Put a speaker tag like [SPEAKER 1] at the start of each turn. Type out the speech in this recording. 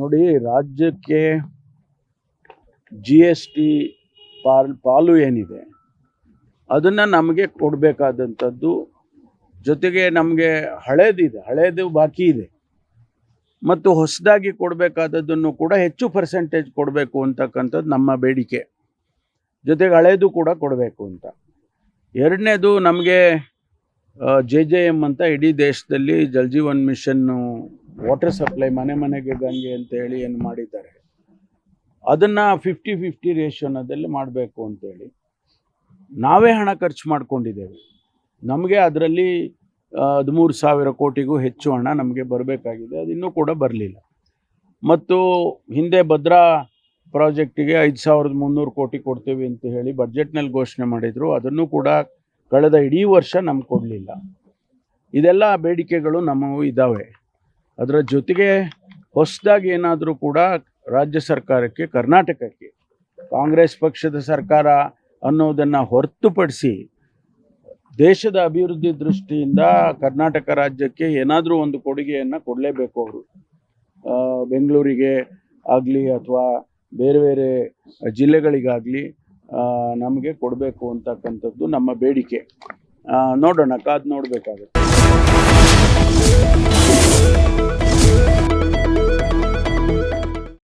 [SPEAKER 1] ನೋಡಿ, ರಾಜ್ಯಕ್ಕೆ G S T Pal, ಪಾಲು ಏನಿದೆ, ಅದನ್ನು ನಮಗೆ ಕೊಡಬೇಕಾದಂಥದ್ದು, ಜೊತೆಗೆ ನಮಗೆ ಹಳೇದಿದೆ, ಹಳೇದು ಬಾಕಿ ಇದೆ. ಮತ್ತು ಹೊಸದಾಗಿ ಕೊಡಬೇಕಾದದ್ದನ್ನು ಕೂಡ ಹೆಚ್ಚು ಪರ್ಸೆಂಟೇಜ್ ಕೊಡಬೇಕು ಅಂತಕ್ಕಂಥದ್ದು ನಮ್ಮ ಬೇಡಿಕೆ. ಜೊತೆಗೆ ಹಳೇದು ಕೂಡ ಕೊಡಬೇಕು ಅಂತ. ಎರಡನೇದು ನಮಗೆ ಜೆ ಜೆ ಎಂ ಅಂತ ಇಡೀ ದೇಶದಲ್ಲಿ ಜಲ್ ಜೀವನ್ ಮಿಷನ್ನು ವಾಟರ್ ಸಪ್ಲೈ ಮನೆ ಮನೆಗೆ ಗಂಗೆ ಅಂತ ಹೇಳಿ ಏನು ಮಾಡಿದ್ದಾರೆ. ಅದನ್ನು ಫಿಫ್ಟಿ ಫಿಫ್ಟಿ ರೇಷನದಲ್ಲಿ ಮಾಡಬೇಕು ಅಂತೇಳಿ ನಾವೇ ಹಣ ಖರ್ಚು ಮಾಡ್ಕೊಂಡಿದ್ದೇವೆ. ನಮಗೆ ಅದರಲ್ಲಿ ಹದಿಮೂರು ಸಾವಿರ ಕೋಟಿಗೂ ಹೆಚ್ಚು ಹಣ ನಮಗೆ ಬರಬೇಕಾಗಿದೆ, ಅದು ಇನ್ನೂ ಕೂಡ ಬರಲಿಲ್ಲ. ಮತ್ತು ಹಿಂದೆ ಭದ್ರಾ ಪ್ರಾಜೆಕ್ಟಿಗೆ ಐದು ಸಾವಿರದ ಮುನ್ನೂರು ಕೋಟಿ ಕೊಡ್ತೀವಿ ಅಂತ ಹೇಳಿ ಬಜೆಟ್ನಲ್ಲಿ ಘೋಷಣೆ ಮಾಡಿದರು, ಅದನ್ನು ಕೂಡ ಕಳೆದ ಇಡೀ ವರ್ಷ ನಮ್ಗೆ ಕೊಡಲಿಲ್ಲ. ಇದೆಲ್ಲ ಬೇಡಿಕೆಗಳು ನಮ್ಮವು ಇದ್ದಾವೆ. ಅದರ ಜೊತೆಗೆ ಹೊಸದಾಗಿ ಏನಾದರೂ ಕೂಡ ರಾಜ್ಯ ಸರ್ಕಾರಕ್ಕೆ, ಕರ್ನಾಟಕಕ್ಕೆ ಕಾಂಗ್ರೆಸ್ ಪಕ್ಷದ ಸರ್ಕಾರ ಅನ್ನೋದನ್ನು ಹೊರತುಪಡಿಸಿ ದೇಶದ ಅಭಿವೃದ್ಧಿ ದೃಷ್ಟಿಯಿಂದ ಕರ್ನಾಟಕ ರಾಜ್ಯಕ್ಕೆ ಏನಾದರೂ ಒಂದು ಕೊಡುಗೆಯನ್ನು ಕೊಡಲೇಬೇಕು ಅವರು. ಬೆಂಗಳೂರಿಗೆ ಆಗಲಿ ಅಥವಾ ಬೇರೆ ಬೇರೆ ಜಿಲ್ಲೆಗಳಿಗಾಗಲಿ ನಮಗೆ ಕೊಡಬೇಕು ಅಂತಕ್ಕಂಥದ್ದು ನಮ್ಮ ಬೇಡಿಕೆ. ನೋಡೋಣ, ಕಾದು ನೋಡಬೇಕಾಗುತ್ತೆ.